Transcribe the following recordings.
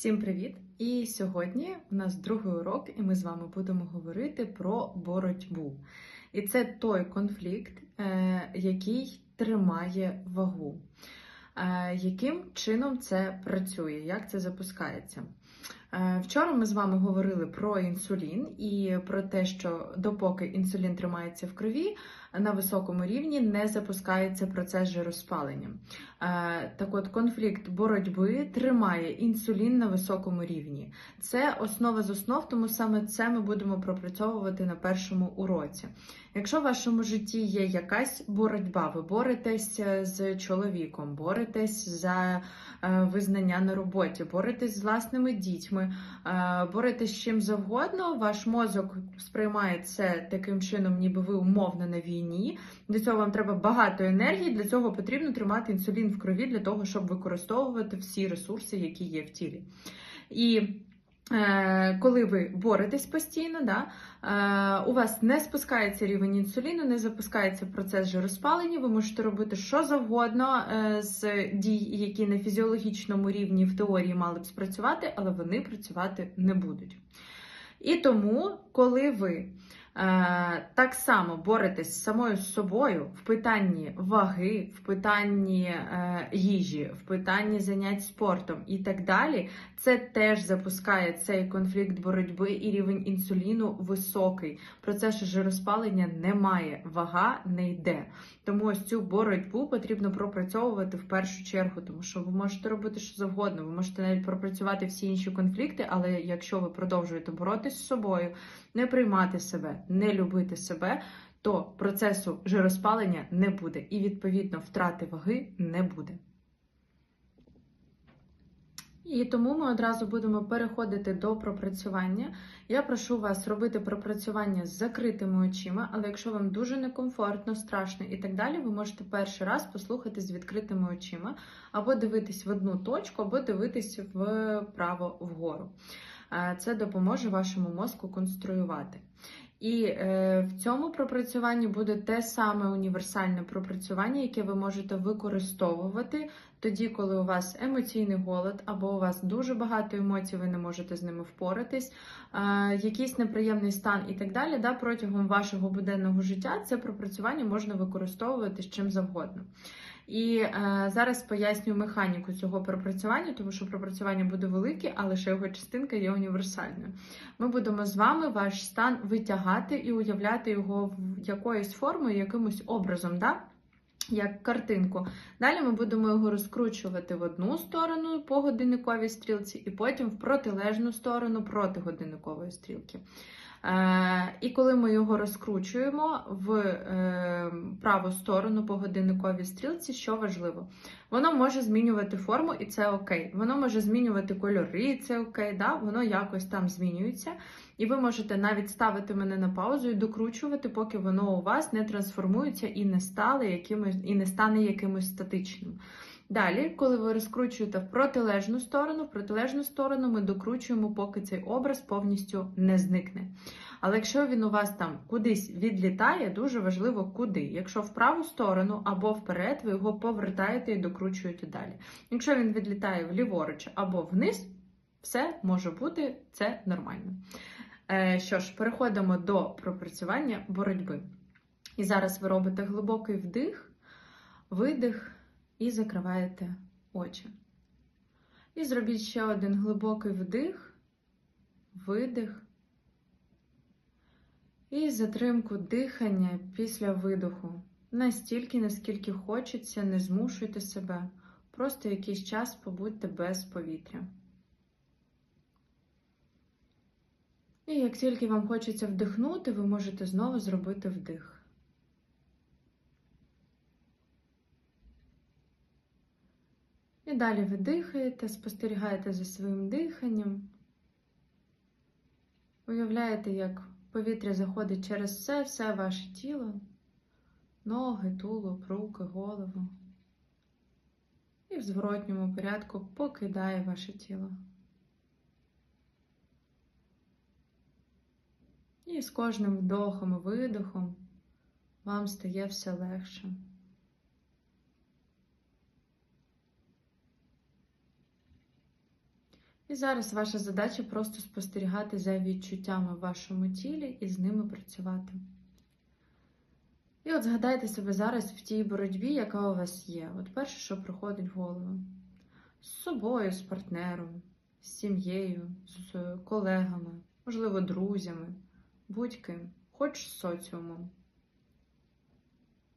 Всім привіт! І сьогодні у нас другий урок, і ми з вами будемо говорити про боротьбу. І це той конфлікт, е, який тримає вагу. Е, Яким чином це працює? Як це запускається? Е, Вчора ми з вами говорили про інсулін і про те, що допоки інсулін тримається в крові, на високому рівні не запускається процес жироспалення. Е, Так от, конфлікт боротьби тримає інсулін на високому рівні. Це основа з основ, тому саме це ми будемо пропрацьовувати на першому уроці. Якщо в вашому житті є якась боротьба, ви боретесь з чоловіком, боретесь за е, визнання на роботі, боретесь з власними дітьми, е, боретесь з чим завгодно, ваш мозок сприймає це таким чином, ніби ви умовно на війні. Для цього вам треба багато енергії. Для цього потрібно тримати інсулін в крові для того, щоб використовувати всі ресурси, які є в тілі. І е, коли ви боретесь постійно, да, е, у вас не спускається рівень інсуліну, не запускається процес жироспалення, ви можете робити що завгодно е, з дій, які на фізіологічному рівні в теорії мали б спрацювати, але вони працювати не будуть. І тому, коли ви так само боретесь з самою собою в питанні ваги, в питанні е, їжі, в питанні занять спортом і так далі, це теж запускає цей конфлікт боротьби і рівень інсуліну високий. Процесу жироспалення немає, вага не йде. Тому ось цю боротьбу потрібно пропрацьовувати в першу чергу, тому що ви можете робити що завгодно, ви можете навіть пропрацювати всі інші конфлікти, але якщо ви продовжуєте боротися з собою, не приймати себе, не любити себе, то процесу жироспалення не буде, і відповідно втрати ваги не буде. І тому ми одразу будемо переходити до пропрацювання. Я прошу вас робити пропрацювання з закритими очима, але якщо вам дуже некомфортно, страшно і так далі, ви можете перший раз послухати з відкритими очима, або дивитись в одну точку, або дивитись вправо вгору. Е, Це допоможе вашому мозку конструювати. І е, в цьому пропрацюванні буде те саме універсальне пропрацювання, яке ви можете використовувати тоді, коли у вас емоційний голод, або у вас дуже багато емоцій, ви не можете з ними впоратись, е, якийсь неприємний стан і так далі. Да, Протягом вашого буденного життя це пропрацювання можна використовувати з чим завгодно. І е, зараз поясню механіку цього пропрацювання, тому що пропрацювання буде велике, але ще його частинка є універсальною. Ми будемо з вами ваш стан витягати і уявляти його в якоюсь формою, якимось образом. Да? Як картинку. Далі ми будемо його розкручувати в одну сторону по годинниковій стрілці, і потім в протилежну сторону проти годинникової стрілки. Е, і коли ми його розкручуємо в е, праву сторону по годинниковій стрілці, що важливо, воно може змінювати форму, і це окей. Воно може змінювати кольори, і це окей. да? Воно якось там змінюється. І ви можете навіть ставити мене на паузу і докручувати, поки воно у вас не трансформується і не стане якимось, і не стане якимось статичним. Далі, коли ви розкручуєте в протилежну сторону, в протилежну сторону ми докручуємо, поки цей образ повністю не зникне. Але якщо він у вас там кудись відлітає, дуже важливо куди. Якщо в праву сторону або вперед, ви його повертаєте і докручуєте далі. Якщо він відлітає вліворуч або вниз, все може бути, це нормально. Е, що ж, переходимо до пропрацювання боротьби. І зараз ви робите глибокий вдих, видих і закриваєте очі. І зробіть ще один глибокий вдих, видих. І затримку дихання після видоху. Настільки, наскільки хочеться, не змушуйте себе. Просто якийсь час побудьте без повітря. І як тільки вам хочеться вдихнути, ви можете знову зробити вдих. І далі ви дихаєте, спостерігаєте за своїм диханням. Уявляєте, як повітря заходить через все, все ваше тіло, ноги, тулуб, руки, голову. І в зворотньому порядку покидає ваше тіло. І з кожним вдохом і видохом вам стає все легше. І зараз ваша задача просто спостерігати за відчуттями в вашому тілі і з ними працювати. І от згадайте себе зараз в тій боротьбі, яка у вас є. От перше, що приходить в голову. З собою, з партнером, з сім'єю, з колегами, можливо, друзями, будь-ким, хоч з соціумом.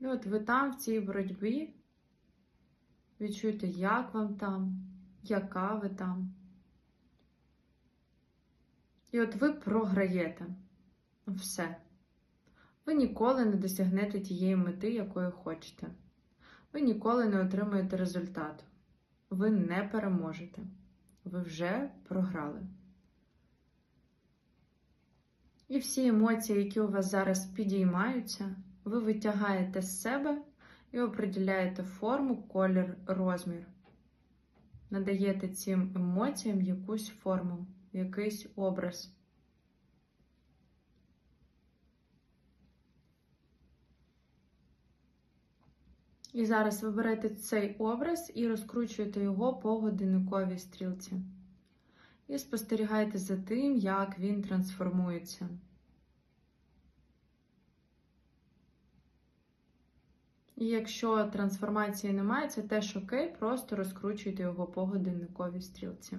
І от ви там, в цій боротьбі, відчуєте, як вам там, яка ви там. І от ви програєте все. Ви ніколи не досягнете тієї мети, якої хочете. Ви ніколи не отримаєте результату. Ви не переможете. Ви вже програли. І всі емоції, які у вас зараз підіймаються, ви витягаєте з себе і определяєте форму, колір, розмір. Надаєте цим емоціям якусь форму, якийсь образ. І зараз ви цей образ і розкручуєте його по годинниковій стрілці. І спостерігаєте за тим, як він трансформується. І якщо трансформації немає, це теж окей, просто розкручуйте його по годинниковій стрілці.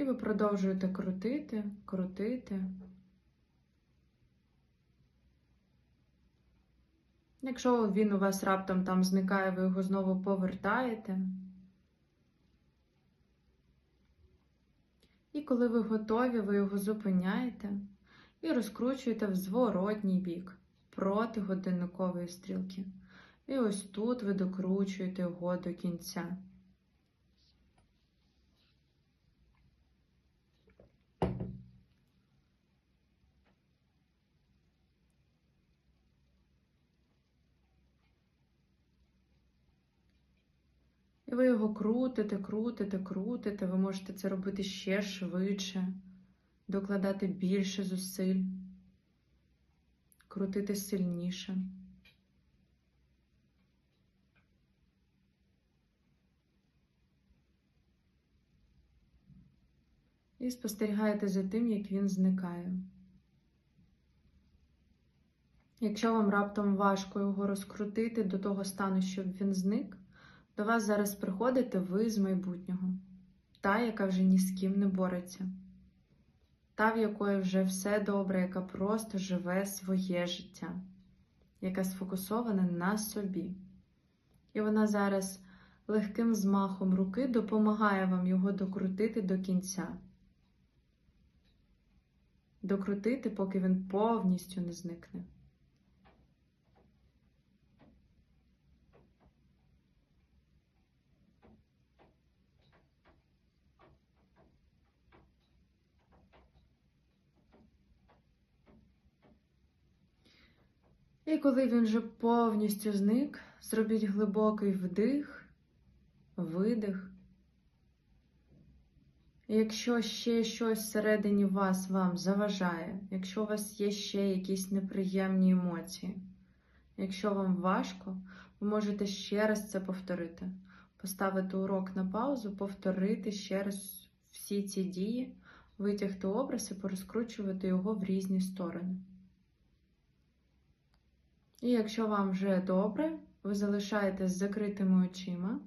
І ви продовжуєте крутити, крутити. Якщо він у вас раптом там зникає, ви його знову повертаєте. І коли ви готові, ви його зупиняєте і розкручуєте в зворотній бік проти годинникової стрілки. І ось тут ви докручуєте його до кінця. І ви його крутите, крутите, крутите. Ви можете це робити ще швидше, докладати більше зусиль, крутити сильніше. І спостерігаєте за тим, як він зникає. Якщо вам раптом важко його розкрутити до того стану, щоб він зник, до вас зараз приходите ви з майбутнього, та, яка вже ні з ким не бореться, та, в якої вже все добре, яка просто живе своє життя, яка сфокусована на собі. І вона зараз легким змахом руки допомагає вам його докрутити до кінця. Докрутити, поки він повністю не зникне. І коли він вже повністю зник, зробіть глибокий вдих, видих. Якщо ще щось всередині вас вам заважає, якщо у вас є ще якісь неприємні емоції, якщо вам важко, ви можете ще раз це повторити. Поставити урок на паузу, повторити ще раз всі ці дії, витягти образ і порозкручувати його в різні сторони. І якщо вам вже добре, ви залишаєтесь закритими очима,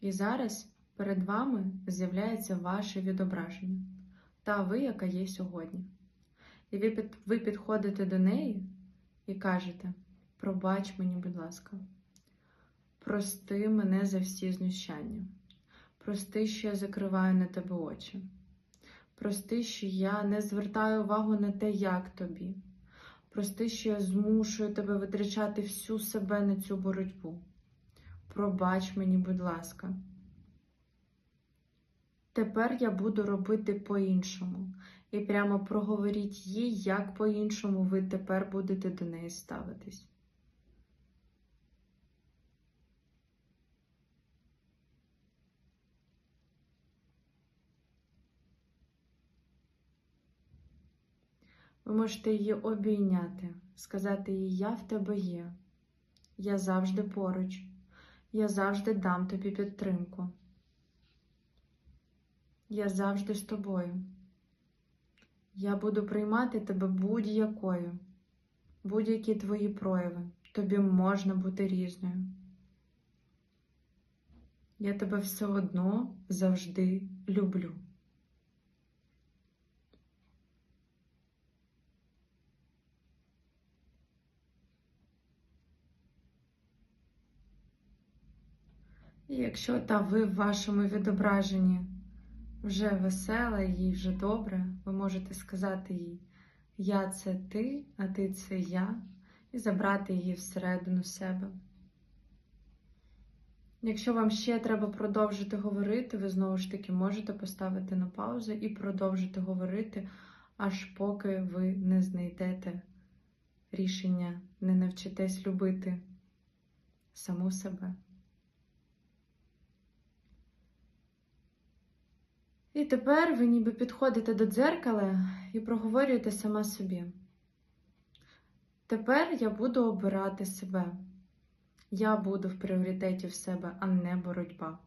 і зараз перед вами з'являється ваше відображення, та ви, яка є сьогодні. І ви, під, ви підходите до неї і кажете: пробач мені, будь ласка, прости мене за всі знущання. Прости, що я закриваю на тебе очі. Прости, що я не звертаю увагу на те, як тобі. Прости, що я змушую тебе витрачати всю себе на цю боротьбу. Пробач мені, будь ласка. Тепер я буду робити по-іншому. І прямо проговоріть їй, як по-іншому ви тепер будете до неї ставитись. Ви можете її обійняти, сказати їй Я в тебе є. Я завжди поруч. Я завжди дам тобі підтримку. Я завжди з тобою. Я буду приймати тебе будь-якою, будь-які твої прояви. Тобі можна бути різною. Я тебе все одно завжди люблю. І якщо та ви в вашому відображенні вже весела, їй вже добре, ви можете сказати їй Я це ти, а ти це я, і забрати її всередину себе. Якщо вам ще треба продовжити говорити, ви знову ж таки можете поставити на паузу і продовжити говорити, аж поки ви не знайдете рішення, не навчитесь любити саму себе. І тепер ви ніби підходите до дзеркала і проговорюєте сама собі. Тепер я буду обирати себе. Я буду в пріоритеті в себе, а не боротьба.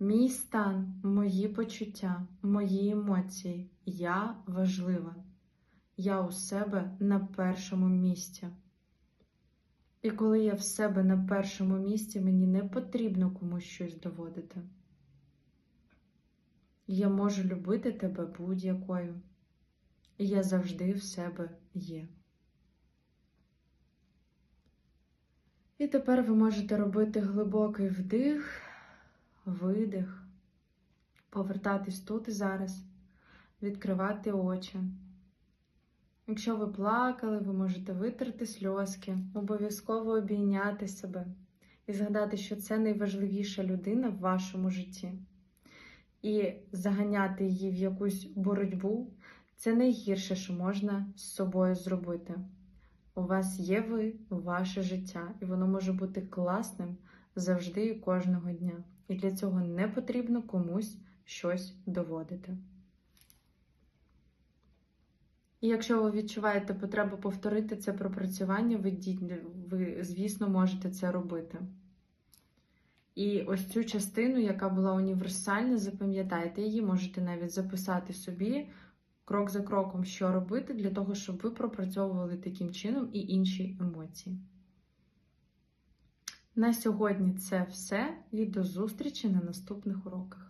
Мій стан, мої почуття, мої емоції. Я важлива. Я у себе на першому місці. І коли я в себе на першому місці, мені не потрібно комусь щось доводити. Я можу любити тебе будь-якою. І я завжди в себе є. І тепер ви можете робити глибокий вдих, видих, повертатись тут і зараз, відкривати очі. Якщо ви плакали, ви можете витерти сльозки, обов'язково обійняти себе і згадати, що це найважливіша людина в вашому житті. І заганяти її в якусь боротьбу це найгірше, що можна з собою зробити. У вас є ви, ваше життя, і воно може бути класним завжди і кожного дня. І для цього не потрібно комусь щось доводити. І якщо ви відчуваєте потребу повторити це пропрацювання, ви, ви, звісно, можете це робити. І ось цю частину, яка була універсальна, запам'ятайте її, можете навіть записати собі крок за кроком, що робити, для того, щоб ви пропрацьовували таким чином і інші емоції. На сьогодні це все і до зустрічі на наступних уроках.